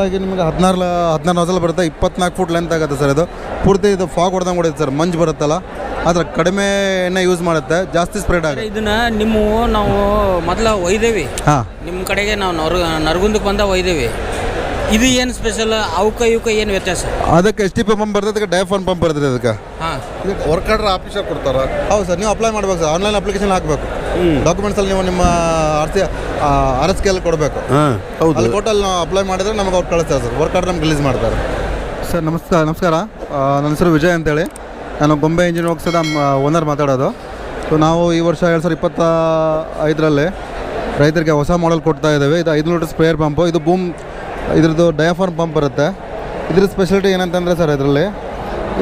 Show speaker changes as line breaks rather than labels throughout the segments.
ಹಾಗಾಗಿ ನಿಮಗೆ ಹದಿನಾರು ಹದಿನಾರು ನಾಸಲ್ ಬರುತ್ತೆ ಇಪ್ಪತ್ನಾಲ್ಕು ಫುಟ್ ಲೆಂತ್ ಆಗುತ್ತೆ ಸರ್ ಇದು. ಪೂರ್ತಿ ಇದು ಫಾಗ್ ಹೊಡೆದಂಗೆ ಹೊಡೆಯುತ್ತೆ ಸರ್ ಮಂಜು ಬರುತ್ತಲ್ಲ. ಆದರೆ ಕಡಿಮೆ ಎಣ್ಣೆ ಯೂಸ್ ಮಾಡುತ್ತೆ ಜಾಸ್ತಿ ಸ್ಪ್ರೆಡ್ ಆಗುತ್ತೆ.
ಇದನ್ನ ನಿಮ್ಮ ನಾವು ಮೊದಲ ಒಯ್ದೇವಿ.
ಹಾಂ.
ನಿಮ್ಮ ಕಡೆಗೆ ನಾವು ನರ ನರಗುಂದಕ್ಕೆ ಬಂದ ಒಯ್ದೇವಿ. ಇದು ಏನು ಸ್ಪೆಷಲ್ ಅವಕ್ಕ ಇವಕ್ಕ ಏನು ವ್ಯತ್ಯಾಸ?
ಅದಕ್ಕೆ ಎಸ್ ಟಿ ಪಿ ಪಂಪ್ ಬರ್ತದೆ ಅದಕ್ಕೆ ಡೈಫಾನ್ ಪಂಪ್ ಬರ್ತದೆ ಅದಕ್ಕೆ.
ಹಾಂ.
ವರ್ಕ್ ಆರ್ಡರ್ ಆಫೀಸರ್ ಕೊಡ್ತಾರ?
ಹೌದು ಸರ್ ನೀವು ಅಪ್ಲೈ ಮಾಡ್ಬೇಕು ಸರ್ ಆನ್ಲೈನ್ ಅಪ್ಲಿಕೇಶನ್ ಹಾಕಬೇಕು. ಡಾಕ್ಯುಮೆಂಟ್ಸಲ್ಲಿ ನೀವು ನಿಮ್ಮ R C R S K ಅಲ್ಲಿ ಕೊಡಬೇಕು.
ಹಾಂ ಹೌದು.
ಅಲ್ಲಿ ಕೊಟ್ಟಲ್ಲಿ ನಾವು ಅಪ್ಲೈ ಮಾಡಿದ್ರೆ ನಮಗೆ ಅವ್ರು ಕಳಿಸ್ತಾರೆ ಸರ್. ವರ್ಕ್ ಆರ್ಡರ್ ನಮ್ಗೆ ರಿಲೀಸ್ ಮಾಡ್ತಾರೆ. ಸರ್ ನಮಸ್ಕಾರ. ನಮಸ್ಕಾರ ನನ್ನ ಹೆಸರು ವಿಜಯ್ ಅಂತೇಳಿ. ನಾನು ಗೊಂಬೆ ಇಂಜಿನ್ ವರ್ಕ್ಸದ ಓನರ್ ಮಾತಾಡೋದು. ಸೊ ನಾವು ಈ ವರ್ಷ ಎರಡು ಸಾವಿರದ ಇಪ್ಪತ್ತ ಐದರಲ್ಲಿ ರೈತರಿಗೆ ಹೊಸ ಮಾಡೆಲ್ ಕೊಡ್ತಾ ಇದ್ದೇವೆ. ಇದು ಐದು ಲೀಟರ್ ಸ್ಪ್ರೇಯರ್ ಪಂಪು. ಇದು ಬೂಮ್ ಇದ್ರದ್ದು ಡಯಾಫಾರ್ಮ್ ಪಂಪ್ ಬರುತ್ತೆ. ಇದ್ರ ಸ್ಪೆಷಾಲಿಟಿ ಏನಂತಂದರೆ ಸರ್ ಇದರಲ್ಲಿ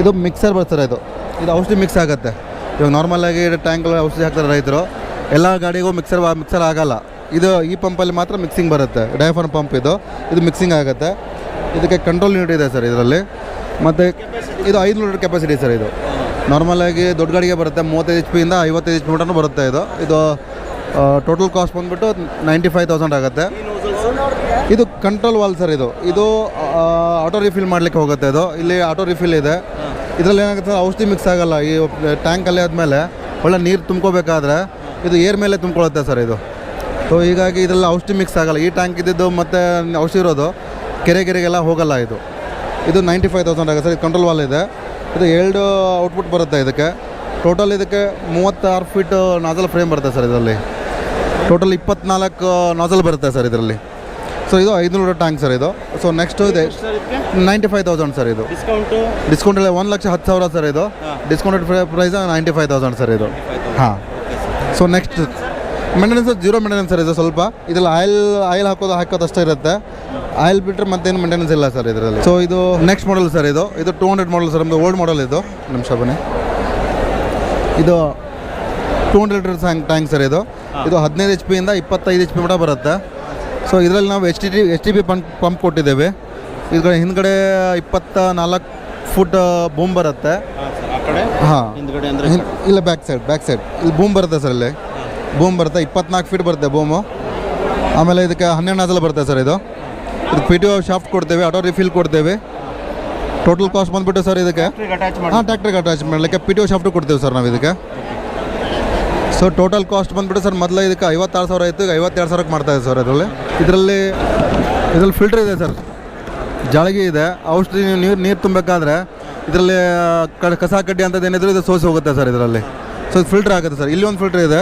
ಇದು ಮಿಕ್ಸರ್ ಬರ್ತದೆ ಇದು. ಇದು ಔಷಧಿ ಮಿಕ್ಸ್ ಆಗುತ್ತೆ. ಇವಾಗ ನಾರ್ಮಲಾಗಿ ಟ್ಯಾಂಕಲ್ಲಿ ಔಷಧಿ ಹಾಕ್ತಾರೆ ರೈತರು. ಎಲ್ಲ ಗಾಡಿಗೂ ಮಿಕ್ಸರ್ ಮಿಕ್ಸರ್ ಆಗಲ್ಲ. ಇದು ಈ ಪಂಪಲ್ಲಿ ಮಾತ್ರ ಮಿಕ್ಸಿಂಗ್ ಬರುತ್ತೆ. ಡೈಫನ್ ಪಂಪ್ ಇದು. ಇದು ಮಿಕ್ಸಿಂಗ್ ಆಗುತ್ತೆ. ಇದಕ್ಕೆ ಕಂಟ್ರೋಲ್ ಯೂನಿಟ್ ಇದೆ ಸರ್ ಇದರಲ್ಲಿ. ಮತ್ತು ಇದು ಐದು ಲೀಟರ್ ಕೆಪಾಸಿಟಿ ಸರ್ ಇದು. ನಾರ್ಮಲಾಗಿ ದೊಡ್ಡ ಗಾಡಿಗೆ ಬರುತ್ತೆ. ಮೂವತ್ತೈದು ಎಚ್ ಪಿಯಿಂದ ಐವತ್ತೈದು ಎಚ್ ಪಿ ಬರುತ್ತೆ ಇದು. ಇದು ಟೋಟಲ್ ಕಾಸ್ಟ್ ಬಂದುಬಿಟ್ಟು ನೈಂಟಿ ಫೈವ್ ತೌಸಂಡ್ ಆಗುತ್ತೆ. ಇದು ಕಂಟ್ರೋಲ್ ವಾಲ್ ಸರ್ ಇದು. ಇದು ಆಟೋ ರಿಫಿಲ್ ಮಾಡಲಿಕ್ಕೆ ಹೋಗುತ್ತೆ ಇದು. ಇಲ್ಲಿ ಆಟೋ ರಿಫಿಲ್ ಇದೆ. ಇದರಲ್ಲಿ ಏನಾಗುತ್ತೆ ಔಷಧಿ ಮಿಕ್ಸ್ ಆಗಲ್ಲ. ಈ ಟ್ಯಾಂಕಲ್ಲಿ ಆದಮೇಲೆ ಒಳ್ಳೆ ನೀರು ತುಂಬ್ಕೋಬೇಕಾದ್ರೆ ಇದು ಏರ್ ಮೇಲೆ ತುಂಬಿಕೊಳ್ಳುತ್ತೆ ಸರ್ ಇದು. ಸೊ ಹೀಗಾಗಿ ಇದೆಲ್ಲ ಔಷಧಿ ಮಿಕ್ಸ್ ಆಗಲ್ಲ. ಈ ಟ್ಯಾಂಕ್ ಇದ್ದಿದ್ದು ಮತ್ತು ಔಷಧಿ ಇರೋದು. ಕೆರೆ ಕೆರೆಗೆಲ್ಲ ಹೋಗಲ್ಲ ಇದು. ಇದು ನೈಂಟಿ ಫೈವ್ ತೌಸಂಡ್ ಆಗುತ್ತೆ ಸರ್. ಇದು ಕಂಟ್ರೋಲ್ ವಾಲ್ ಇದೆ. ಇದು ಎರಡು ಔಟ್ಪುಟ್ ಬರುತ್ತೆ ಇದಕ್ಕೆ. ಟೋಟಲ್ ಇದಕ್ಕೆ ಮೂವತ್ತಾರು ಫೀಟ್ ನಾಜಲ್ ಫ್ರೇಮ್ ಬರುತ್ತೆ ಸರ್ ಇದರಲ್ಲಿ. ಟೋಟಲ್ ಇಪ್ಪತ್ನಾಲ್ಕು ನಾಜಲ್ ಬರುತ್ತೆ ಸರ್ ಇದರಲ್ಲಿ. ಸೊ ಇದು ಐದುನೂರು ಟ್ಯಾಂಕ್ ಸರ್ ಇದು. ಸೊ ನೆಕ್ಸ್ಟ್ ಇದೆ ನೈಂಟಿ ಫೈವ್ ತೌಸಂಡ್ ಸರ್ ಇದು.
ಡಿಸ್ಕೌಂಟು
ಒಂದು ಲಕ್ಷ ಹತ್ತು ಸಾವಿರ ಸರ್ ಇದು. Discounted price ninety five thousand sir ಇದು. ಹಾಂ. So next maintenance zero maintenance sir ಇದು ಸ್ವಲ್ಪ. ಇದರಲ್ಲಿ ಆಯಿಲ್ ಆಯಿಲ್ ಹಾಕೋದು ಹಾಕೋದು ಅಷ್ಟೇ ಇರುತ್ತೆ. ಆಯಿಲ್ ಬಿಟ್ಟರೆ ಮತ್ತೇನು ಮೇಂಟೆನೆನ್ಸ್ ಇಲ್ಲ ಸರ್ ಇದರಲ್ಲಿ. ಸೊ ಇದು ನೆಕ್ಸ್ಟ್ ಮಾಡಲ್ ಸರ್ ಇದು. ಇದು ಟೂ ಹಂಡ್ರೆಡ್ ಮಾಡಲ್ ಸರ್ ನಮ್ಮದು ಓಲ್ಡ್ ಮಾಡಲ್ ಇದು. ನಿಮಿಷ ಬನ್ನಿ. ಇದು two hundred tank tank sir ಇದು. ಇದು ಹದಿನೈದು ಎಚ್ ಪಿಯಿಂದ ಇಪ್ಪತ್ತೈದು ಎಚ್ ಪಿ ಮಟ ಬರುತ್ತೆ. ಸೊ ಇದರಲ್ಲಿ ನಾವು H T T H T P pump pump ಕೊಟ್ಟಿದ್ದೇವೆ. ಇದ್ರ ಹಿಂದ್ಗಡೆ ಇಪ್ಪತ್ತ ನಾಲ್ಕು ಫುಟ್ ಬೂಮ್ ಬರುತ್ತೆ.
ಆ ಕಡೆ
ಹಾಂ.
ಹಿಂದ್ಗಡೆ ಅಂದರೆ
ಇಲ್ಲ ಬ್ಯಾಕ್ ಸೈಡ್ ಬ್ಯಾಕ್ ಸೈಡ್ ಇಲ್ಲಿ ಬೂಮ್ ಬರುತ್ತೆ ಸರ್ ಇಲ್ಲಿ. ಬೂಮ್ ಬರುತ್ತೆ ಇಪ್ಪತ್ನಾಲ್ಕು ಫೀಟ್ ಬರುತ್ತೆ ಬೂಮು ಆಮೇಲೆ ಇದಕ್ಕೆ ಹನ್ನೆರಡು ನಾಜಲ್ ಬರುತ್ತೆ ಸರ್ ಇದು. ಇದು ಪಿ ಟಿ ಓ ಶಾಫ್ಟ್ ಕೊಡ್ತೇವೆ ಆಟೋ ರಿಫಿಲ್ ಕೊಡ್ತೇವೆ. ಟೋಟಲ್ ಕಾಸ್ಟ್ ಬಂದುಬಿಟ್ಟು ಸರ್ ಇದಕ್ಕೆ ಹಾಂ ಟ್ಯಾಕ್ಟ್ರಿಗೆ ಅಟ್ಯಾಚ್ ಮಾಡಲಿಕ್ಕೆ ಪಿ ಟಿ ಓ ಶಾಫ್ಟು ಕೊಡ್ತೇವೆ ಸರ್ ನಾವು ಇದಕ್ಕೆ. ಸೊ ಟೋಟಲ್ ಕಾಸ್ಟ್ ಬಂದುಬಿಟ್ಟು ಸರ್ ಮೊದಲ ಇದಕ್ಕೆ ಐವತ್ತಾರು ಸಾವಿರ ಇತ್ತು ಈಗ ಐವತ್ತೆರಡು ಸಾವಿರಕ್ಕೆ ಮಾಡ್ತಾ ಇದೆ ಸರ್ ಅದರಲ್ಲಿ. ಇದರಲ್ಲಿ ಇದರಲ್ಲಿ ಫಿಲ್ಟ್ರ್ ಇದೆ ಸರ್. ಜಾಳಿಗೆ ಇದೆ ಔಷಧಿ ನೀವು ನೀರು ನೀರು ತುಂಬಬೇಕಾದ್ರೆ ಇದರಲ್ಲಿ ಕ- ಕಸ ಕಡ್ಡಿ ಅಂಥದ್ದು ಏನಿದ್ರು ಇದು ಸೋಸಿ ಹೋಗುತ್ತೆ ಸರ್ ಇದರಲ್ಲಿ. ಸೊ ಫಿಲ್ಟರ್ ಆಗುತ್ತೆ ಸರ್. ಇಲ್ಲಿ ಒಂದು ಫಿಲ್ಟರ್ ಇದೆ.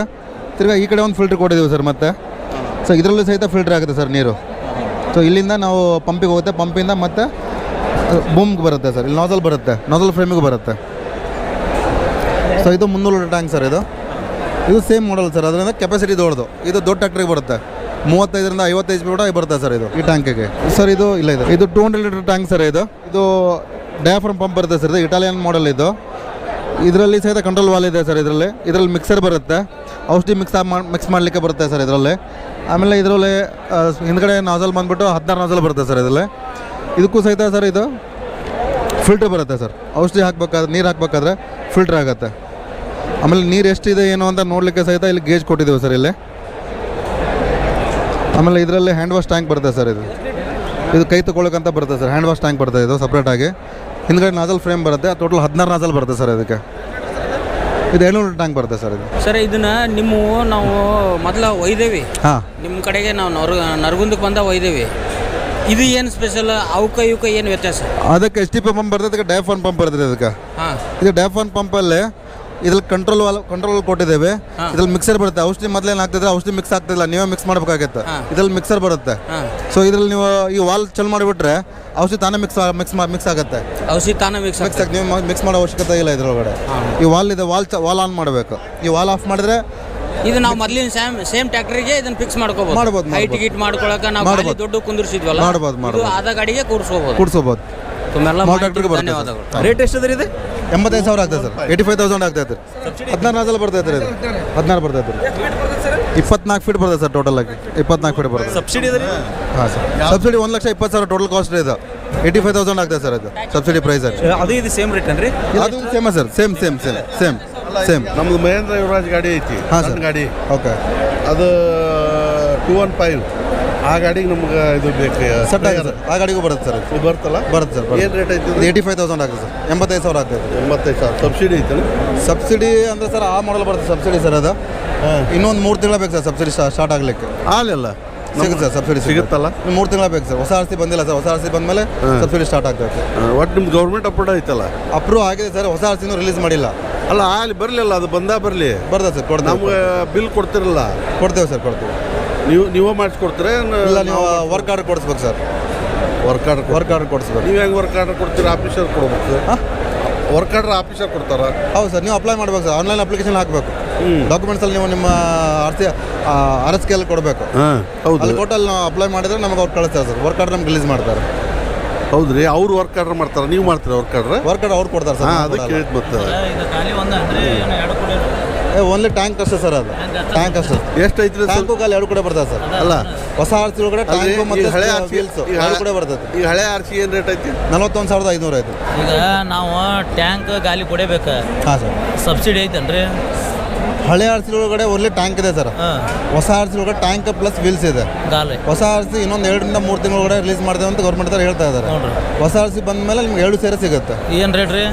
ತಿರ್ಗಾ ಈ ಕಡೆ ಒಂದು ಫಿಲ್ಟರ್ ಕೊಟ್ಟಿದ್ದೀವಿ ಸರ್ ಮತ್ತೆ. ಸೊ ಇದರಲ್ಲೂ ಸಹಿತ ಫಿಲ್ಟರ್ ಆಗುತ್ತೆ ಸರ್ ನೀರು. ಸೊ ಇಲ್ಲಿಂದ ನಾವು ಪಂಪಿಗೆ ಹೋಗುತ್ತೆ. ಪಂಪಿಂದ ಮತ್ತೆ ಬೂಮ್ಗೆ ಬರುತ್ತೆ ಸರ್. ಇಲ್ಲಿ ನಾಜಲ್ ಬರುತ್ತೆ. ನಾಜಲ್ ಫ್ರೇಮಿಗೆ ಬರುತ್ತೆ. ಸೊ ಇದು ಮುನ್ನೂರು ಲೀಟರ್ ಟ್ಯಾಂಕ್ ಸರ್ ಇದು. ಇದು ಸೇಮ್ ಮಾಡಲ್ ಸರ್. ಅದರಿಂದ ಕೆಪಾಸಿಟಿ ದೊಡ್ಡದು. ಇದು ದೊಡ್ಡ ಟ್ಯಾಕ್ಟ್ರಿಗೆ ಬರುತ್ತೆ. ಮೂವತ್ತೈದರಿಂದ ಐವತ್ತೈದು ಕೂಡ ಬರುತ್ತೆ ಸರ್ ಇದು ಈ ಟ್ಯಾಂಕಿಗೆ ಸರ್, ಇದು ಇಲ್ಲ, ಇದು. ಇದು two hundred litre tank sir ಇದು. ಇದು ಡಯಾಫ್ರಮ್ ಪಂಪ್ ಬರುತ್ತೆ ಸರ್ ಇದು ಇಟಾಲಿಯನ್ ಮಾಡಲ್ ಇದು. ಇದರಲ್ಲಿ ಸಹಿತ ಕಂಟ್ರೋಲ್ ವಾಲ್ ಇದೆ ಸರ್ ಇದರಲ್ಲಿ. ಇದರಲ್ಲಿ ಮಿಕ್ಸರ್ ಬರುತ್ತೆ. ಔಷಧಿ ಮಿಕ್ಸ್ ಮಿಕ್ಸ್ ಮಾಡಲಿಕ್ಕೆ ಬರುತ್ತೆ ಸರ್ ಇದರಲ್ಲಿ. ಆಮೇಲೆ ಇದರಲ್ಲಿ ಹಿಂದ್ಗಡೆ ನಾಜಲ್ ಬಂದುಬಿಟ್ಟು ಹದಿನಾರು ನಾಜಲ್ ಬರುತ್ತೆ ಸರ್ ಇದರಲ್ಲಿ. ಇದಕ್ಕೂ ಸಹಿತ ಸರ್ ಇದು ಫಿಲ್ಟ್ರ್ ಬರುತ್ತೆ ಸರ್ ಔಷಧಿ ಹಾಕ್ಬೇಕಾದ್ರೆ, ನೀರು ಹಾಕ್ಬೇಕಾದ್ರೆ ಫಿಲ್ಟ್ರ್ ಆಗುತ್ತೆ. ಆಮೇಲೆ ನೀರು ಎಷ್ಟಿದೆ, ಏನು ಅಂತ ನೋಡಲಿಕ್ಕೆ ಸಹಿತ ಇಲ್ಲಿ ಗೇಜ್ ಕೊಟ್ಟಿದ್ದೀವಿ ಸರ್ ಇಲ್ಲಿ. ಆಮೇಲೆ ಇದರಲ್ಲಿ ಹ್ಯಾಂಡ್ ವಾಶ್ ಟ್ಯಾಂಕ್ ಬರುತ್ತೆ ಸರ್ ಇದು. ಇದು ಕೈ ತಗೊಳ್ಳೋಕ್ಕಂತ ಬರುತ್ತೆ ಸರ್ ಹ್ಯಾಂಡ್ ವಾಶ್ ಟ್ಯಾಂಕ್ ಬರುತ್ತೆ ಇದು ಸಪ್ರೇಟಾಗಿ ಹಿಂದ್ಗಡೆ ನಾಜಲ್ ಫ್ರೇಮ್ ಬರುತ್ತೆ ಟೋಟಲ್ ಹದಿನಾರು ನಾಜಲ್ ಬರುತ್ತೆ ಸರ್ ಅದಕ್ಕೆ ಇದು ಏಳ್ನೂರು ಟ್ಯಾಂಕ್ ಬರುತ್ತೆ ಸರ್ ಇದು.
ಸರ್ ಇದನ್ನ ನಿಮ್ಮ ನಾವು ಮೊದಲ ಒಯ್ದೇವಿ.
ಹಾಂ.
ನಿಮ್ಮ ಕಡೆಗೆ ನಾವು ನರ ನರಗುಂದಕ್ಕೆ ಬಂದ ಒಯ್ದೇವಿ. ಇದು ಏನು ಸ್ಪೆಷಲ್ ಅವಕ್ಕ ಇವಕ್ಕ ಏನು ವ್ಯತ್ಯಾಸ?
ಅದಕ್ಕೆ ಎಸ್ ಟಿ ಪಿ ಪಂಪ್ ಬರ್ತದೆ ಅದಕ್ಕೆ ಡಯಾಫಾನ್ ಪಂಪ್ ಬರುತ್ತೆ ಅದಕ್ಕೆ
ಹಾಂ.
ಇದು ಡಯಾಫಾನ್ ಪಂಪಲ್ಲಿ ಇದ್ರಲ್ಲಿ ಕಂಟ್ರೋಲ್ ವಾಲ್ ಕಂಟ್ರೋಲ್ ಕೊಟ್ಟಿದ್ದೇವೆ. ಇದ್ರಲ್ಲಿ ಮಿಕ್ಸರ್ ಬರುತ್ತೆ. ಔಷಧಿ ಮೊದಲೇನು ಆಗ್ತಿದ್ರೆ ಔಷಧಿ ಮಿಕ್ಸ್ ಆಗ್ತಿಲ್ಲ ನೀವೇ ಮಿಕ್ಸ್ ಮಾಡಬೇಕಾಗತ್ತೆ. ಇದ್ರಲ್ಲಿ ಮಿಕ್ಸರ್ ಬರುತ್ತೆ. ಸೊ ಇದ್ರಲ್ಲಿ ನೀವು ಈ ವಾಲ್ ಚಲ್ ಮಾಡಿಬಿಟ್ರೆ ಔಷಧಿ ತಾನೇ ಮಿಕ್ಸ್ ಮಿಕ್ಸ್ ಮಿಕ್ಸ್ ಆಗುತ್ತೆ.
ಔಷಧಿ ತಾನೇ ಮಿಕ್ಸ್
ಮಿಕ್ಸ್ ನೀವು ಮಿಕ್ಸ್ ಮಾಡೋ ಅವಶ್ಯಕತೆ ಇಲ್ಲ ಇದ್ರೊಳಗಡೆ. ಈ ವಾಲ್ ಇದೆ ವಾಲ್ ವಾಲ್ ಆನ್ ಮಾಡಬೇಕು. ಈ ವಾಲ್ ಆಫ್ ಮಾಡಿದ್ರೆ
ಇದು ನಾವು ಮೊದಲಿನ ಸೇಮ್ ಸೇಮ್ ಟ್ಯಾಕ್ಟ್ರಿಗೆ ಇದನ್ನ ಫಿಕ್ಸ್ ಮಾಡ್ಕೋಬಹುದು
ಮಾಡ್ಬೋದು,
ಹೈಟ್. ಗಿಟ್ ಮಾಡ್ಕೊಳಕ ನಾವು ದೊಡ್ಡ ಕುಂದಿರ್ಸಿದ್ವಲ್ಲ
ಮಾಡ್ಬೋದು, ಮಾಡ್ಬೋದು.
ಆದ ಗಾಡಿಗೆ ಕೂರಿಸ್ಕೋಬಹುದು
ಕೂಡ್ಸೋಬೋದು
ತುಂಬೆಲ್ಲ
Small
ಮಾಹಿತಿಗೆ
tractor ಗೆ ಬರುತ್ತೆ
ಧನ್ಯವಾದಗಳು.
ರೇಟ್ ಎಷ್ಟದ್ರಿ ಇದು?
ಎಂಬತ್ತೈದು ಸಾವಿರ ಆಗ್ತದೆ ಸರ್. ಏಯ್ಟಿ ಫೈವ್ ತೌಸಂಡ್ ಆಗ್ತೈತೆ ಹದಿನಾರು ನಾಜಲ್ ಬರ್ತೈತೆ ರೀ ಇದು. ಹದಿನಾರು ಬರ್ತೈತೆ ರೀ ಇಪ್ಪತ್ನಾಲ್ಕು ಫೀಟ್ ಬರ್ತದೆ ಸರ್ ಟೋಟಲ್ ಆಗಿ. ಇಪ್ಪತ್ನಾಲ್ಕು ಫೀಟ್ ಬರ್ತದೆ.
ಸಬ್ಸಿಡಿ
ಹಾಂ ಸರ್. ಸಬ್ಸಿಡಿ ಒಂದು ಲಕ್ಷ ಇಪ್ಪತ್ತು ಸಾವಿರ ಟೋಟಲ್ ಕಾಸ್ಟ್ ಇದೆ. ಏಯ್ಟಿ ಫೈವ್ ತೌಸಂಡ್ ಆಗ್ತದೆ ಸರ್ ಅದು ಸಬ್ಸಿಡಿ ಪ್ರೈಸ್
ಅದು ಇದು ಸೇಮ್ ರೇಟ್ ಅಂದ್ರೆ
ಅದು same sir. Same same same same same
ನಮ್ದು ಮಹೇಂದ್ರ ಯುವರಾಜ್ ಗಾಡಿ ಐತಿ
ಹಾಂ ಸರ್.
ಗಾಡಿ.
ಓಕೆ
ಅದು ಟೂ ಒನ್ ಫೈವ್ ಆ ಗಾಡಿಗೆ ನಮ್ಗೆ ಇದು ಬೇಕು
ಸೆಟ್ ಆಗಿದೆ ಸರ್. ಆ ಗಾಡಿಗೂ ಬರುತ್ತೆ ಸರ್ ಬರುತ್ತಲ್ಲ
ಇದು
ಬರುತ್ತೆ ಸರ್
ಏನು ರೇಟ್ ಐತಿ
ಏಯ್ಟಿ ಫೈವ್ ತೌಸಂಡ್ ಆಗುತ್ತೆ ಸರ್. ಎಂಬತ್ತೈದು ಸಾವಿರ ಆಗ್ತದೆ
ಎಂಬತ್ತೈದು ಸಾವಿರ. ಸಬ್ಸಿಡಿ ಐತೆ
ಸಬ್ಸಿಡಿ ಅಂದರೆ ಸರ್ ಆ ಮಾಡಲ್ ಬರುತ್ತೆ ಸಬ್ಸಿಡಿ ಸರ್ ಅದು. ಇನ್ನೊಂದು ಮೂರು ತಿಂಗಳ ಬೇಕು ಸರ್ ಸಬ್ಸಿಡಿ ಸ್ಟಾರ್ಟ್ ಆಗಲಿಕ್ಕೆ.
ಆಗಲಿಲ್ಲ
ಸಿಗುತ್ತೆ ಸರ್ ಸಬ್ಸಿಡಿ
ಸಿಗುತ್ತಲ್ಲ?
ಮೂರು ತಿಂಗಳ ಬೇಕು ಸರ್. ಹೊಸ ಆರ್ಸಿ ಬಂದಿಲ್ಲ ಸರ್ ಹೊಸ ಆರ್ಸಿ ಬಂದಮೇಲೆ ಸಬ್ಸಿಡಿ ಸ್ಟಾರ್ಟ್ ಆಗ್ತದೆ
ಒಟ್ಟು ನಿಮ್ಮ ಗೌರ್ಮೆಂಟ್ ಅಪ್ರೂವ್ ಐತಲ್ಲ?
ಅಪ್ರೂವ್ ಆಗಿದೆ ಸರ್ ಹೊಸ ಆರ್ಸಿನೂ ರಿಲೀಸ್ ಮಾಡಿಲ್ಲ.
ಅಲ್ಲ ಅಲ್ಲಿ ಬರಲಿಲ್ಲ ಅದು ಬಂದಾ ಬರಲಿ.
ಬರ್ದ ಸರ್ ಕೊಡ್ತೀವಿ
ನಮ್ಗೆ ಬಿಲ್ ಕೊಡ್ತಿರಲ್ಲ.
ಕೊಡ್ತೇವೆ ಸರ್ ಕೊಡ್ತೇವೆ.
ನೀವು ನೀವೇ ಮಾಡಿಸ್ಕೊಡ್ತೀರ?
ಇಲ್ಲ ನೀವು ವರ್ಕ್ ಆರ್ಡರ್ ಕೊಡಿಸ್ಬೇಕು sir.
Work order
work order ಕೊಡಿಸ್ಬೇಕು.
ನೀವು ಹೆಂಗೆ ವರ್ಕ್ ಆರ್ಡರ್ ಕೊಡ್ತೀರಾ? ಆಫೀಸರ್ ಕೊಡ್ಬೇಕು. ವರ್ಕ್ ಆರ್ಡರ್ ಆಫೀಸರ್ ಕೊಡ್ತಾರ?
ಹೌದು ಸರ್ ನೀವು ಅಪ್ಲೈ ಮಾಡ್ಬೇಕು ಸರ್. ಆನ್ಲೈನ್ ಅಪ್ಲಿಕೇಶನ್ ಹಾಕಬೇಕು. ಡಾಕ್ಯುಮೆಂಟ್ಸಲ್ಲಿ ನೀವು ನಿಮ್ಮ ಆರ್ ಸಿ ಆರ್ ಎಸ್ ಕೆಲ್ ಕೊಡಬೇಕು.
ಹಾಂ ಹೌದು.
ಅಲ್ಲಿ ಕೊಟ್ಟಲ್ಲಿ ನಾವು ಅಪ್ಲೈ ಮಾಡಿದ್ರೆ ನಮಗೆ ಅವ್ರು ಕಳಿಸ್ತಾರೆ ಸರ್. ವರ್ಕ್ ಆರ್ಡರ್ ನಮ್ಗೆ ರಿಲೀಸ್ ಮಾಡ್ತಾರೆ.
ಹೌದ್ರಿ ಅವ್ರು ವರ್ಕ್ ಆರ್ಡರ್ ಮಾಡ್ತಾರೆ? ನೀವು ಮಾಡ್ತೀರಾ ವರ್ಕ್ ಆರ್ಡರ್
ವರ್ಕ್ ಆರ್ಡರ್ ಅವ್ರು ಕೊಡ್ತಾರೆ ಸರ್
ಹಾಂ
ನಾವು
ಅದಕ್ಕೆ
ಕೊಡಲ್ಲ.
ಮತ್ತೆ.
ಇದು ಖಾಲಿ ಒಂದು ಎರಡು ಕೊಡಿ
ಏ ಓನ್ಲಿ ಟ್ಯಾಂಕ್ ಅಷ್ಟೇ ಸರ್ ಅದು. ಟ್ಯಾಂಕ್ ಅಷ್ಟೇ?
ಎಷ್ಟು ಐತ್ರಿ ಸರ್?
ಟ್ಯಾಂಕು ಕಾಲು ಎರಡು ಕಡೆ ಬರ್ತದೆ ಸರ್.
ಅಲ್ಲ
ಹೊಸ ಆರ್ ಸಿ ಒಳಗಡೆ
ಅಲ್ರಿ,
ಟ್ಯಾಂಕು
ಈ
ಮತ್ತು
ಹಳೆ ಆರ್ ಸಿ
ಈ ಎರಡು ಕಡೆ ಬರ್ತದೆ.
ಈ ಹಳೆ ಆರ್ ಸಿ ಏನು ರೇಟ್ ಐತಿ?
ನಲವತ್ತೊಂದು ಸಾವಿರದ ಐನೂರು ಐತಿ.
ಈಗ ನಾವು ಟ್ಯಾಂಕ್ ಗಾಲಿ ಕೊಡಬೇಕು.
ಹಾಂ ಸರ್.
ಸಬ್ಸಿಡಿ ಐತೇನ್ರಿ?
ಹಳೆ ಆರ್ ಸಿ ಒಳಗಡೆ ಓನ್ಲಿ ಟ್ಯಾಂಕ್ ಇದೆ ಸರ್. ಹೊಸ ಆರ್ ಸಿ ಒಳಗಡೆ ಟ್ಯಾಂಕ್ ಪ್ಲಸ್ ವೀಲ್ಸ್ ಇದೆ. ಹೊಸ ಆರ್ ಸಿ ಇನ್ನೊಂದು ಎರಡರಿಂದ ಮೂರು ತಿಂಗಳ ಒಳಗಡೆ ರಿಲೀಸ್ ಮಾಡ್ತೇವೆ ಅಂತ ಗೌರ್ಮೆಂಟ್ ಅವ್ರು ಹೇಳ್ತಾ ಇದ್ದಾರೆ ಹೊಸ ಆರ್ ಸಿ ಬಂದ ಮೇಲೆ ನಿಮ್ಗೆ ಎರಡು ಸೇರೆ ಸಿಗುತ್ತೆ.
ಏನು ರೇಟ್ ರೀ?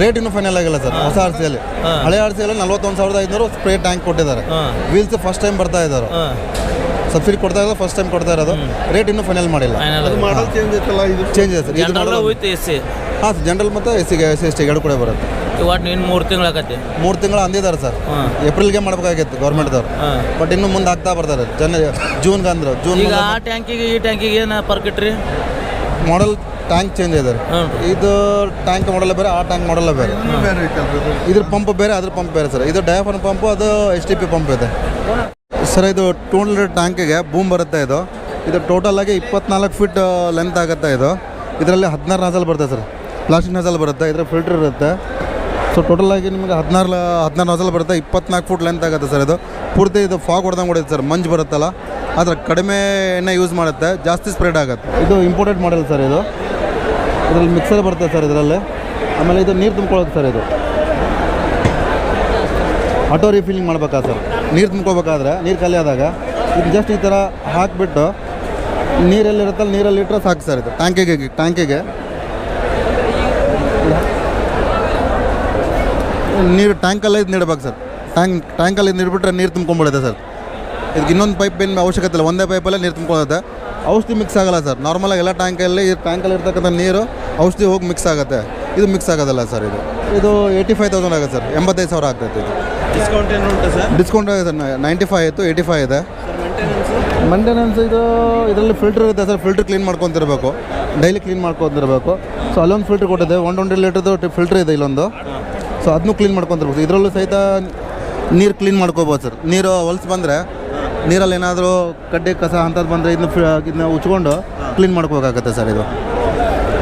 ರೇಟ್ ಇನ್ನೂ ಫೈನಲ್ ಆಗಿಲ್ಲ ಸರ್ ಹೊಸ ಆರ್ ಸಿಯಲ್ಲಿ
ಹಾ.
ಹಳೆ ಆರ್ ಸಿಯಲ್ಲಿ ನಲ್ವತ್ತೊಂದು ಸಾವಿರದ ಐನೂರು ಸ್ಪ್ರೇ ಟ್ಯಾಂಕ್ ಕೊಟ್ಟಿದ್ದಾರೆ. ವೀಲ್ಸ್ ಫಸ್ಟ್ ಟೈಮ್ ಬರ್ತಾ ಇದ್ದಾರೆ ಸಬ್ಸಿಡಿ ಕೊಡ್ತಾ ಇರೋದು ಫಸ್ಟ್ ಟೈಮ್ ಕೊಡ್ತಾ ಇರೋದು. ರೇಟ್ ಇನ್ನೂ ಫೈನಲ್ ಮಾಡಿಲ್ಲ.
ಫೈನಲ್
ಅದು ಮಾಡಲ್ ಚೇಂಜ್ ಐತಲ್ಲ ಇದು?
ಚೇಂಜ್
ವಿತ್ ಎಸ್ ಸಿ
ಹಾಂ ಸರ್ ಜನರಲ್ ಮತ್ತು S C S C S T ಎರಡು ಕೂಡ ಬರುತ್ತೆ.
ಒಟ್ಟು ಇನ್ನು ಮೂರು ತಿಂಗಳಾಗತ್ತೆ
ಮೂರು ತಿಂಗಳು ಅಂದಿದ್ದಾರೆ ಸರ್ ಏಪ್ರಿಲ್ಗೆ ಮಾಡ್ಬೇಕಾಗಿತ್ತು ಗೌರ್ಮೆಂಟ್ದವ್ರು ಬಟ್ ಇನ್ನು ಮುಂದೆ ಆಗ್ತಾ ಬರ್ತಾರೆ. ಜನ ಜೂನ್ಗೆ ಅಂದ್ರೆ. ಜೂನ್
ಈಗ ಆ ಟ್ಯಾಂಕಿಗೆ ಈ ಟ್ಯಾಂಕಿಗೆ ಏನು ಪರ್ಕ್ ರೀ
ಮಾಡಲ್ ಟ್ಯಾಂಕ್ ಚೇಂಜ್ ಇದೆ. ಇದು ಟ್ಯಾಂಕ್ ಮಾಡಲ್ಲ ಬೇರೆ ಆ ಟ್ಯಾಂಕ್ ಮಾಡಲ್ಲ ಬೇರೆ.
ಬೇರೆ ಐತಲ್ರಿ ಇದು?
ಇದ್ರ ಪಂಪ್ ಬೇರೆ ಅದ್ರ ಪಂಪ್ ಬೇರೆ ಸರ್ ಇದು ಡಯಾಫನ್ ಪಂಪು ಅದು ಎಚ್ ಟಿ ಪಿ ಪಂಪ್ ಇದೆ. ಸರ್, ಇದು ಟೂ ಹಂಡ್ರೆಡ್ ಟ್ಯಾಂಕಿಗೆ ಬೂಮ್ ಬರುತ್ತೆ ಇದು. ಇದು ಟೋಟಲ್ ಆಗಿ ಇಪ್ಪತ್ನಾಲ್ಕು ಫೀಟ್ ಲೆಂತ್ ಆಗುತ್ತೆ ಇದು. ಇದರಲ್ಲಿ ಹದಿನಾರು ನಜಲ್ ಬರುತ್ತೆ ಸರ್. ಪ್ಲಾಸ್ಟಿಕ್ ನಜಲ್ ಬರುತ್ತೆ ಇದರ ಫಿಲ್ಟರ್ ಇರುತ್ತೆ. ಸೊ ಟೋಟಲ್ ಆಗಿ ನಿಮಗೆ ಹದಿನಾರು ಹದಿನಾರು ನಜಲ್ ಬರುತ್ತೆ, ಇಪ್ಪತ್ನಾಲ್ಕು ಫೂಟ್ ಲೆಂತ್ ಆಗುತ್ತೆ ಸರ್ ಇದು. ಪೂರ್ತಿ ಇದು ಫಾಗ್ ಹೊಡೆದಂಗೆ ಹೊಡೆಯುತ್ತೆ ಸರ್, ಮಂಜು ಬರುತ್ತಲ್ಲ. ಆದರೆ ಕಡಿಮೆ ಎಣ್ಣೆ ಯೂಸ್ ಮಾಡುತ್ತೆ, ಜಾಸ್ತಿ ಸ್ಪ್ರೆಡ್ ಆಗುತ್ತೆ. ಇದು ಇಂಪೋರ್ಟೆಡ್ ಮಾಡಲ್ ಸರ್ ಇದು. ಇದರಲ್ಲಿ ಮಿಕ್ಸರ್ ಬರುತ್ತೆ ಸರ್ ಇದರಲ್ಲಿ. ಆಮೇಲೆ ಇದು ನೀರು ತುಂಬ್ಕೊಳ್ಳೋದು ಸರ್ ಇದು. ಆಟೋ ರೀಫಿಲ್ಲಿಂಗ್ ಮಾಡಬೇಕಾ ಸರ್? ನೀರು ತುಂಬ್ಕೋಬೇಕಾದ್ರೆ ನೀರು ಖಾಲಿ ಆದಾಗ ಇದು ಜಸ್ಟ್ ಈ ಥರ ಹಾಕಿಬಿಟ್ಟು ನೀರೆಲ್ಲಿ ನೀರಲ್ಲಿಟ್ಟರೆ ಸಾಕು ಸರ್ ಇದು. ಟ್ಯಾಂಕಿಗೆ ಟ್ಯಾಂಕಿಗೆ. ನೀರು ಟ್ಯಾಂಕಲ್ಲೇ ಇದು ನೀಡಬೇಕು ಸರ್. ಟ್ಯಾಂಕ್, ಟ್ಯಾಂಕಲ್ಲಿ ನೀಡ್ಬಿಟ್ರೆ ನೀರು ತುಂಬ್ಕೊಂಬಿಡುತ್ತೆ ಸರ್. ಇದಕ್ಕೆ ಇನ್ನೊಂದು ಪೈಪ್ ಏನು ಅವಶ್ಯಕತೆ ಇಲ್ಲ. ಒಂದೇ ಪೈಪಲ್ಲೇ ನೀರು ತುಂಬ್ಕೊಳ್ಳುತ್ತೆ. ಔಷಧಿ ಮಿಕ್ಸ್ ಆಗಲ್ಲ ಸರ್. ನಾರ್ಮಲಾಗಿ ಎಲ್ಲ ಟ್ಯಾಂಕಲ್ಲಿ, ಈ ಟ್ಯಾಂಕಲ್ಲಿ ಇರ್ತಕ್ಕಂಥ ನೀರು ಔಷಧಿ ಹೋಗಿ ಮಿಕ್ಸ್ ಆಗುತ್ತೆ. ಇದು ಮಿಕ್ಸ್ ಆಗೋದಲ್ಲ ಸರ್ ಇದು. ಇದು ಏಯ್ಟಿ ಫೈವ್ ತೌಸಂಡ್ ಆಗುತ್ತೆ ಸರ್. ಎಂಬತ್ತೈದು ಸಾವಿರ ಆಗ್ತೈತೆ ಇದು.
ಡಿಸ್ಕೌಂಟ್ ಏನು ಉಂಟು ಸರ್?
ಡಿಸ್ಕೌಂಟ್ ಆಗಿದೆ ಸರ್ ನೈಂಟಿ ಫೈವ್ ಇತ್ತು ಏಯ್ಟಿ ಫೈವ್ ಇದೆ ಮೇಂಟೆನೆನ್ಸ್ ಇದು ಇದರಲ್ಲಿ ಫಿಲ್ಟರ್ ಇರುತ್ತೆ ಸರ್. ಫಿಲ್ಟರ್ ಕ್ಲೀನ್ ಮಾಡ್ಕೊತಿರ್ಬೇಕು. ಡೈಲಿ ಕ್ಲೀನ್ ಮಾಡ್ಕೊತಿರ್ಬೇಕು. ಸೊ ಅಲ್ಲೊಂದು ಫಿಲ್ಟರ್ ಕೊಟ್ಟಿದೆ ಒನ್ ಟ್ವೆಂಟಿ ಲೀಟರ್ದು ಫಿಲ್ಟರ್ ಇದೆ ಇಲ್ಲೊಂದು. ಸೊ ಅದನ್ನು ಕ್ಲೀನ್ ಮಾಡ್ಕೊತಿರ್ಬೇಕು. ಇದರಲ್ಲೂ ಸಹಿತ ನೀರು ಕ್ಲೀನ್ ಮಾಡ್ಕೋಬೋದು ಸರ್. ನೀರು ಹೊಲ್ಸ್ ಬಂದರೆ ನೀರಲ್ಲಿ ಏನಾದರೂ ಕಡ್ಡೆ ಕಸ ಅಂಥದ್ದು ಬಂದರೆ ಇದನ್ನ ಫಿ- ಇದನ್ನ ಉಚ್ಕೊಂಡು ಕ್ಲೀನ್ ಮಾಡ್ಕೋಬೇಕಾಗತ್ತೆ ಸರ್ ಇದು.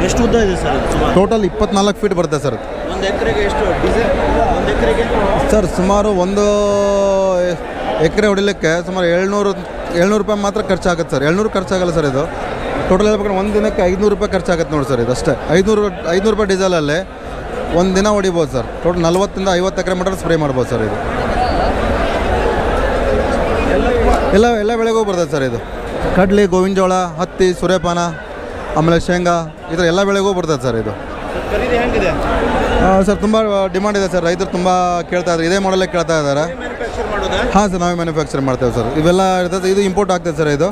ಎಷ್ಟು ಉದ್ದ ಇದೆ ಸರ್ ಸುಮಾರು?
ಟೋಟಲ್ ಇಪ್ಪತ್ನಾಲ್ಕು ಫೀಟ್ ಬರುತ್ತೆ ಸರ್.
ಒಂದು ಎಕರೆಗೆ ಎಷ್ಟು ಡೀಸೆಲ್ ಒಂದು ಎಕರೆಗೆ?
ಸರ್ ಸುಮಾರು ಒಂದು ಎಕರೆ ಹೊಡಿಲಿಕ್ಕೆ ಸುಮಾರು ಏಳ್ನೂರು ಏಳ್ನೂರು ರೂಪಾಯಿ ಮಾತ್ರ ಖರ್ಚಾಗುತ್ತೆ ಸರ್. ಏಳ್ನೂರು ಖರ್ಚಾಗಲ್ಲ ಸರ್ ಇದು. ಟೋಟಲ್ ಹೇಳ್ಬೇಕಂದ್ರೆ ಒಂದು ದಿನಕ್ಕೆ ಐದುನೂರು ರೂಪಾಯಿ ಖರ್ಚಾಗುತ್ತೆ ನೋಡಿ ಸರ್ ಇದು ಅಷ್ಟೇ. ಐದುನೂರು ಐದುನೂರು ರೂಪಾಯಿ ಡೀಸೆಲಲ್ಲಿ ಒಂದು ದಿನ ಹೊಡಿಬೋದು ಸರ್. ಟೋಟಲ್ ನಲ್ವತ್ತಿಂದ ಐವತ್ತು ಎಕರೆ ಮಟ್ಟ ಸ್ಪ್ರೇ ಮಾಡ್ಬೋದು ಸರ್ ಇದು. ಎಲ್ಲ ಎಲ್ಲ ಬೆಳೆಗೂ ಬರ್ತದೆ ಸರ್ ಇದು. ಕಡ್ಲಿ ಗೋವಿನ ಜೋಳ ಹತ್ತಿ ಸೂರ್ಯಪಾನ ಆಮೇಲೆ ಶೇಂಗಾ ಈ ಥರ ಎಲ್ಲ ಬೆಳೆಗೂ ಬರ್ತದೆ ಸರ್ ಇದು. ಸರ್ ತುಂಬ ಡಿಮಾಂಡ್ ಇದೆ ಸರ್. ರೈತರು ತುಂಬ ಕೇಳ್ತಾ ಇದ್ದಾರೆ. ಇದೇ ಮಾಡಲೇ ಕೇಳ್ತಾ ಇದ್ದಾರೆ. ಹಾಂ ಸರ್ ನಾವೇ ಮ್ಯಾನುಫ್ಯಾಕ್ಚರ್ ಮಾಡ್ತೇವೆ ಸರ್. ಇವೆಲ್ಲ ಇರ್ತದೆ ಇದು ಇಂಪೋರ್ಟ್ ಆಗ್ತದೆ ಸರ್ ಇದು.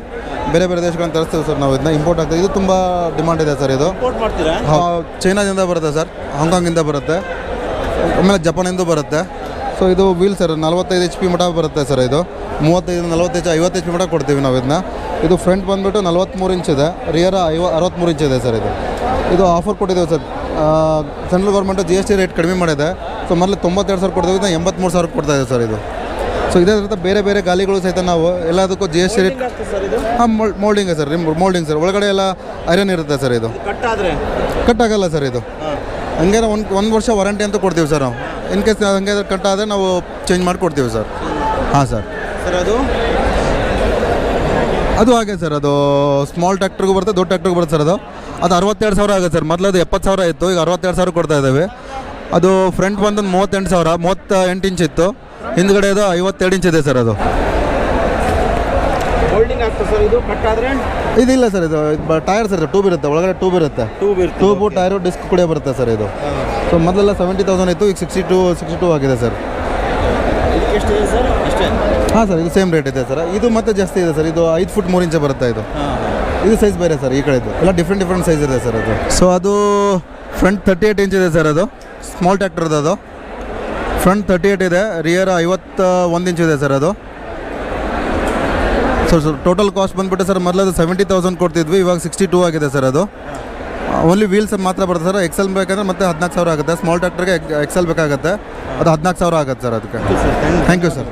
ಬೇರೆ ಬೇರೆ ದೇಶಗಳನ್ನು ತರಿಸ್ತೇವೆ ಸರ್ ನಾವು ಇದನ್ನ. ಇಂಪೋರ್ಟ್ ಆಗ್ತದೆ. ಇದು ತುಂಬ ಡಿಮಾಂಡ್ ಇದೆ ಸರ್ ಇದು. ಚೈನಾದಿಂದ ಬರುತ್ತೆ ಸರ್. ಹಾಂಗ್ಕಾಂಗಿಂದ ಬರುತ್ತೆ. ಆಮೇಲೆ ಜಪಾನಿಂದ ಬರುತ್ತೆ. ಸೊ ಇದು ವೀಲ್ ಸರ್. ನಲ್ವತ್ತೈದು ಎಚ್ ಪಿ ಮಟ ಬರುತ್ತೆ ಸರ್ ಇದು. ಮೂವತ್ತೈದು ನಲ್ವತ್ತೈದು ಐವತ್ತು ಎಚ್ ಪಿ ಮಟ ಕೊಡ್ತೀವಿ ನಾವು ಇದನ್ನ. ಇದು ಫ್ರಂಟ್ ಬಂದುಬಿಟ್ಟು ನಲ್ವತ್ತ್ಮೂರು ಇಂಚ್ ಇದೆ ರಿಯರ್ ಐವ ಅರವತ್ತ್ಮೂರು ಇಂಚ್ ಇದೆ ಸರ್ ಇದು. ಇದು ಆಫರ್ ಕೊಟ್ಟಿದ್ದೇವೆ sir. Central government G S T rate ಕಡಿಮೆ ಮಾಡಿದೆ. ಸೊ ಮೊದಲು ತೊಂಬತ್ತೆರಡು ಸಾವಿರ ಕೊಡ್ತೀವಿ ಇದನ್ನ ಎಂಬತ್ತ್ಮೂರು ಸಾವಿರ ಕೊಡ್ತಾ ಇದೆ ಸರ್ ಇದು. ಸೊ ಇದೇ ಥರ ಬೇರೆ ಬೇರೆ ಗಾಲಿಗಳು ಸಹಿತ ನಾವು ಎಲ್ಲದಕ್ಕೂ ಜಿ ಎಸ್ ಟಿ ರೇಟ್ ಹಾಂ ಮೋಲ್ಡಿಂಗ್ ಸರ್ ನಿಮ್ಮ ಮೋಲ್ಡಿಂಗ್ ಸರ್. ಒಳಗಡೆ ಎಲ್ಲ ಐರನ್ ಇರುತ್ತೆ ಸರ್ ಇದು.
ಕಟ್
ಆಗಲ್ಲ ಸರ್ ಇದು. ಹಂಗೆ ಒಂದು ಒಂದು ವರ್ಷ ವಾರಂಟಿ ಅಂತ ಕೊಡ್ತೀವಿ ಸರ್ ನಾವು. ಇನ್ ಕೇಸ್ ಹಂಗೆ ಕಟ್ ಆದರೆ ನಾವು ಚೇಂಜ್ ಮಾಡಿ ಕೊಡ್ತೀವಿ ಸರ್. ಹಾಂ ಸರ್.
ಸರ್ ಅದು
ಅದು ಹಾಗೆ ಸರ್ ಅದು ಸ್ಮಾಲ್ ಟ್ರ್ಯಾಕ್ಟರ್ಗೂ ಬರುತ್ತೆ ದೊಡ್ಡ ಟ್ರ್ಯಾಕ್ಟರ್ಗೂ ಬರುತ್ತೆ ಸರ್ ಅದು. ಅದು ಅರವತ್ತೆರಡು ಸಾವಿರ ಆಗುತ್ತೆ ಸರ್. ಮೊದಲು ಅದು ಎಪ್ಪತ್ತು ಸಾವಿರ ಇತ್ತು ಈಗ ಅರವತ್ತೆರಡು ಸಾವಿರ ಕೊಡ್ತಾ ಇದ್ದಾವೆ. ಅದು ಫ್ರಂಟ್ ಬಂದು ಮೂವತ್ತೆಂಟು ಸಾವಿರ ಮೂವತ್ತ ಎಂಟು ಇಂಚ್ ಇತ್ತು. ಹಿಂದ್ಗಡೆ ಅದು ಐವತ್ತೆರಡು ಇಂಚ್ ಇದೆ ಸರ್ ಅದು. ಇದಿಲ್ಲ ಸರ್ ಇದು ಟೈರ್ ಸರ್ ಟೂಬ್ ಇರುತ್ತೆ ಒಳಗಡೆ ಟೂಬ್ ಇರುತ್ತೆ. ಟೂಬ್ ಟೈರ್ ಡಿಸ್ಕ್ ಕೂಡ ಬರುತ್ತೆ ಸರ್ ಇದು. ಸೊ ಮೊದಲೆಲ್ಲ ಸೆವೆಂಟಿ ತೌಸಂಡ್ ಇತ್ತು ಈಗ ಸಿಕ್ಸ್ಟಿ ಟು ಸಿಕ್ಸ್ಟಿ ಟೂ ಆಗಿದೆ ಸರ್?
ಅಷ್ಟೇ?
ಹಾಂ ಸರ್ ಇದು ಸೇಮ್ ರೇಟ್ ಇದೆ ಸರ್. ಇದು ಮತ್ತೆ ಜಾಸ್ತಿ ಇದೆ ಸರ್. ಇದು ಐದು ಫುಟ್ ಮೂರು ಇಂಚ ಬರುತ್ತೆ ಇದು? ಇದು ಸೈಜ್ ಬೇರೆ ಸರ್ ಈ ಕಡೆದು. ಎಲ್ಲ ಡಿಫ್ರೆಂಟ್ ಡಿಫ್ರೆಂಟ್ ಸೈಜ್ ಇದೆ ಸರ್ ಅದು. ಸೊ ಅದು ಫ್ರಂಟ್ ತರ್ಟಿ ಏಯ್ಟ್ ಇಂಚ್ ಇದೆ ಸರ್ ಅದು. ಸ್ಮಾಲ್ ಟ್ಯಾಕ್ಟರ್ದು ಅದು. ಫ್ರಂಟ್ ತರ್ಟಿ ಏಯ್ಟ್ ಇದೆ ರಿಯರ್ ಐವತ್ತ ಒಂದು ಇಂಚ್ ಇದೆ ಸರ್ ಅದು. ಸೊ ಸರ್ ಟೋಟಲ್ ಕಾಸ್ಟ್ ಬಂದುಬಿಟ್ಟು ಸರ್ ಮೊದಲದು ಸೆವೆಂಟಿ ತೌಸಂಡ್ ಕೊಡ್ತಿದ್ವಿ ಇವಾಗ ಸಿಕ್ಸ್ಟಿ ಟೂ ಆಗಿದೆ ಸರ್ ಅದು. ಓನ್ಲಿ ವೀಲ್ಸ್ ಮಾತ್ರ ಬರುತ್ತೆ ಸರ್. ಎಕ್ಸೆಲ್ ಬೇಕಂದ್ರೆ ಮತ್ತೆ ಹದಿನಾಲ್ಕು ಸಾವಿರ ಆಗುತ್ತೆ. ಸ್ಮಾಲ್ ಟ್ಯಾಕ್ಟರ್ಗೆ ಎಕ್ಸೆಲ್ ಬೇಕಾಗುತ್ತೆ. ಅದು ಹದಿನಾಲ್ಕು ಸಾವಿರ ಆಗುತ್ತೆ ಸರ್ ಅದಕ್ಕೆ. Thank you sir